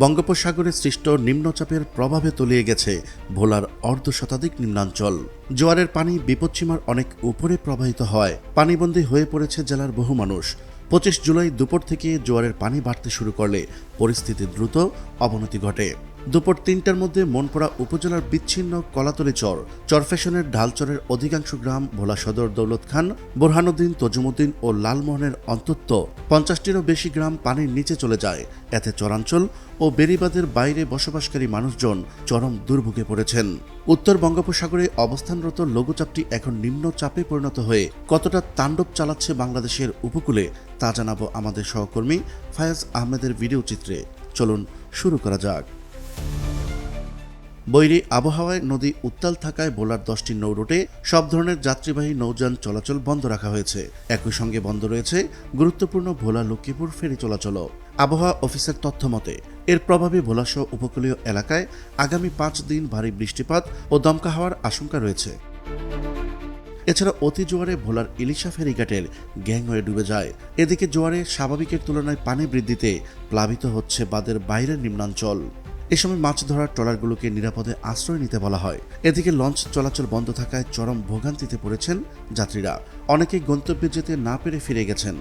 বঙ্গোপসাগরে সৃষ্ট নিম্নচাপের প্রভাবে তলিয়ে গেছে ভোলার অর্ধ শতাধিক নিম্নাঞ্চল। জোয়ারের পানি বিপদসীমার অনেক উপরে প্রবাহিত হয়। পানিবন্দী হয়ে পড়েছে জেলার বহু মানুষ। পঁচিশ জুলাই দুপুর থেকে জোয়ারের পানি বাড়তে শুরু করলে পরিস্থিতি দ্রুত অবনতি ঘটে। দুপুর তিনটার মধ্যে মনপুরা উপজেলার বিচ্ছিন্ন কলাতলি চর চরফ্যাশনের ঢালচরের অধিকাংশ গ্রাম ভোলা সদর দৌলত খান, বোরহানুদ্দিন তজুমুদ্দিন ও লালমোহনের অন্তত পঞ্চাশটিরও বেশি গ্রাম পানির নিচে চলে যায়। এতে চরাঞ্চল ও বেরিবাদের বাইরে বসবাসকারী মানুষজন চরম দুর্ভোগে পড়েছেন। উত্তর বঙ্গোপসাগরে অবস্থানরত লঘুচাপটি এখন নিম্ন চাপে পরিণত হয়ে কতটা তাণ্ডব চালাচ্ছে বাংলাদেশের উপকূলে তা জানাব আমাদের সহকর্মী ফায়াজ আহমেদের ভিডিও চিত্রে। চলুন শুরু করা যাক। বৈরী আবহাওয়ায় নদী উত্তাল থাকায় ভোলার দশটি নৌ রুটে সব ধরনের যাত্রীবাহী নৌযান চলাচল বন্ধ রাখা হয়েছে। একই সঙ্গে বন্ধ রয়েছে গুরুত্বপূর্ণ ভোলা লক্ষ্মীপুর ফেরি চলাচলও। আবহাওয়া অফিসের তথ্য মতে, এর প্রভাবে ভোলাসহ উপকূলীয় এলাকায় আগামী পাঁচ দিন ভারী বৃষ্টিপাত ও দমকা হওয়ার আশঙ্কা রয়েছে। এছাড়া অতি জোয়ারে ভোলার ইলিশা ফেরিঘাটের গ্যাংওয়ে ডুবে যায়। এদিকে জোয়ারে স্বাভাবিকের তুলনায় পানি বৃদ্ধিতে প্লাবিত হচ্ছে বাদের বাইরের নিম্নাঞ্চল। এ সময় মাছ ধরার ট্রলারগুলোকে নিরাপদে আশ্রয় নিতে বলা হয়। এদিকে লঞ্চ চলাচল বন্ধ থাকায় চরম ভোগান্তিতে পড়েছেন যাত্রীরা। অনেকেই গন্তব্যে যেতে না পেরে ফিরে গেছেন।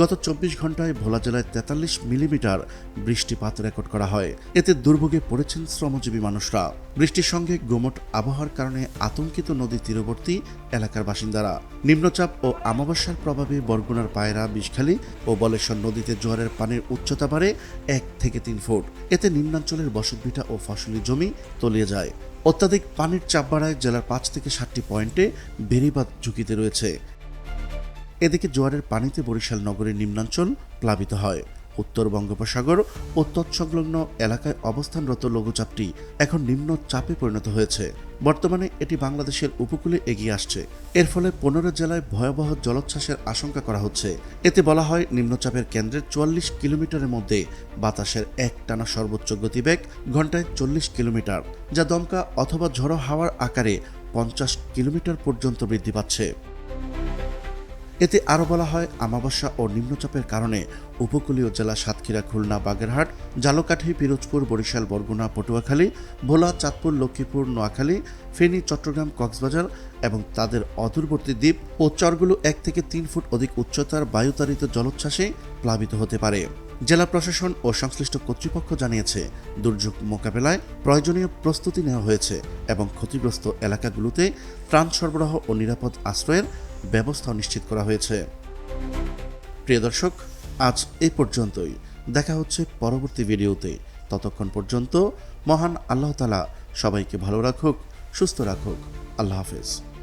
গত চব্বিশ ঘন্টায় ভোলা জেলায় তেতাল্লিশ মিলিমিটার বৃষ্টিপাত রেকর্ড করা হয়। এতে দুর্ভোগে পড়েছেন শ্রমজীবী মানুষরা। বৃষ্টির সঙ্গে গোমট আবহাওয়ার কারণে আতঙ্কিত নদী তীরবর্তী এলাকার বাসিন্দারা। নিম্নচাপ ও আমাবস্যার প্রভাবে বরগুনার পায়রা, বিষখালী ও বলেশ্বর নদীতে জোয়ারের পানির উচ্চতা বাড়ে এক থেকে তিন ফুট। এতে নিম্নাঞ্চলের বসতভিটা ও ফসলি জমি তলিয়ে যায়। অত্যাধিক পানির চাপ বাড়ায় জেলার পাঁচ থেকে সাতটি পয়েন্টে বেড়িবাদ ঝুঁকিতে রয়েছে। এদিকে জোয়ারের পানিতে বরিশাল নগরের নিম্নাঞ্চল প্লাবিত হয়। উত্তর বঙ্গোপসাগর ও তৎসংলগ্ন এলাকায় অবস্থানরত লঘুচাপটি এখন নিম্ন চাপে পরিণত হয়েছে। বর্তমানে এটি বাংলাদেশের উপকূলে এগিয়ে আসছে। এর ফলে পনেরো জেলায় ভয়াবহ জলোচ্ছ্বাসের আশঙ্কা করা হচ্ছে। এতে বলা হয়, নিম্নচাপের কেন্দ্রের চুয়াল্লিশ কিলোমিটারের মধ্যে বাতাসের এক টানা সর্বোচ্চ গতিবেগ ঘন্টায় চল্লিশ কিলোমিটার, যা দমকা অথবা ঝড়ো হাওয়ার আকারে পঞ্চাশ কিলোমিটার পর্যন্ত বৃদ্ধি পাচ্ছে। এতে আরও বলা হয়, আমাবস্যা ও নিম্নচাপের কারণে উপকূলীয় জেলা সাতক্ষীরা, খুলনা, বাগেরহাট, জালকাঠি, পিরোজপুর, বরিশাল, বরগুনা, পটুয়াখালী, ভোলা, চাঁদপুর, লক্ষ্মীপুর, নোয়াখালী, ফেনী, চট্টগ্রাম, কক্সবাজার এবং তাদের অদূরবর্তী দ্বীপ ও চরগুলো এক থেকে তিন ফুট অধিক উচ্চতার বায়ুতাড়িত জলোচ্ছ্বাসে প্লাবিত হতে পারে। জেলা প্রশাসন ও সংশ্লিষ্ট কর্তৃপক্ষ জানিয়েছে, দুর্যোগ মোকাবেলায় প্রয়োজনীয় প্রস্তুতি নেওয়া হয়েছে এবং ক্ষতিগ্রস্ত এলাকাগুলোতে ত্রাণ সরবরাহ ও নিরাপদ আশ্রয়ের ব্যবস্থা নিশ্চিত করা হয়েছে। প্রিয় দর্শক, আজ এই পর্যন্তই। দেখা হচ্ছে পরবর্তী ভিডিওতে। ততক্ষণ পর্যন্ত মহান আল্লাহ তালা সবাইকে ভালো রাখুক, সুস্থ রাখুক। আল্লাহ হাফেজ।